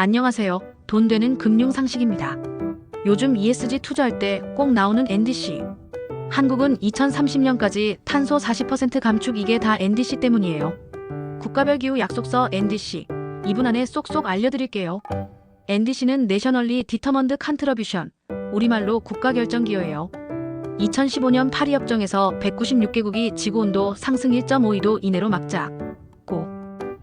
안녕하세요. 돈 되는 금융 상식입니다. 요즘 ESG 투자할 때 꼭 나오는 NDC. 한국은 2030년까지 탄소 40% 감축 이게 다 NDC 때문이에요. 국가별 기후 약속서 NDC. 2분 안에 쏙쏙 알려드릴게요. NDC는 내셔널리 디터먼드 컨트러뷰션. 우리말로 국가 결정 기여예요. 2015년 파리 협정에서 196개국이 지구 온도 상승 1.5도 이내로 막자 고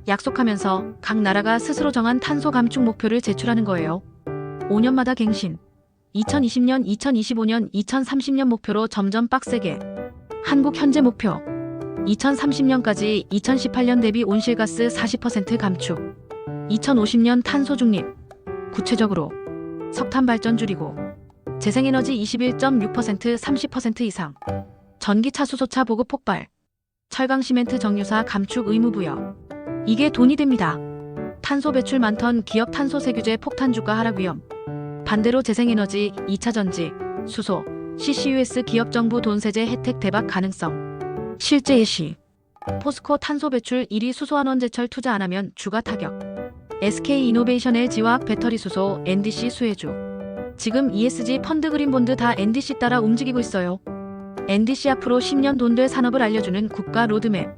약속하면서 각 나라가 스스로 정한 탄소 감축 목표를 제출하는 거예요. 5년마다 갱신. 2020년, 2025년, 2030년 목표로 점점 빡세게. 한국 현재 목표. 2030년까지 2018년 대비 온실가스 40% 감축. 2050년 탄소 중립. 구체적으로 석탄 발전 줄이고 재생에너지 21.6% 30% 이상. 전기차 수소차 보급 폭발. 철강 시멘트 정유사 감축 의무 부여. 이게 돈이 됩니다. 탄소 배출 많던 기업 탄소 세 규제 폭탄 주가 하락 위험. 반대로 재생에너지, 2차 전지, 수소, CCUS 기업 정부 돈 세제 혜택 대박 가능성. 실제 예시. 포스코 탄소 배출 1위 수소환원제철 투자 안 하면 주가 타격. SK 이노베이션 LG화학 배터리 수소 NDC 수혜주. 지금 ESG 펀드 그린본드 다 NDC 따라 움직이고 있어요. NDC 앞으로 10년 돈될 산업을 알려주는 국가 로드맵.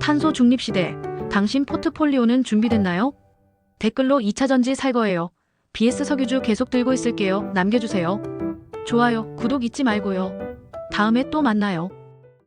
탄소 중립 시대. 당신 포트폴리오는 준비됐나요? 댓글로 2차 전지 살 거예요. BS 석유주 계속 들고 있을게요. 남겨주세요. 좋아요, 구독 잊지 말고요. 다음에 또 만나요.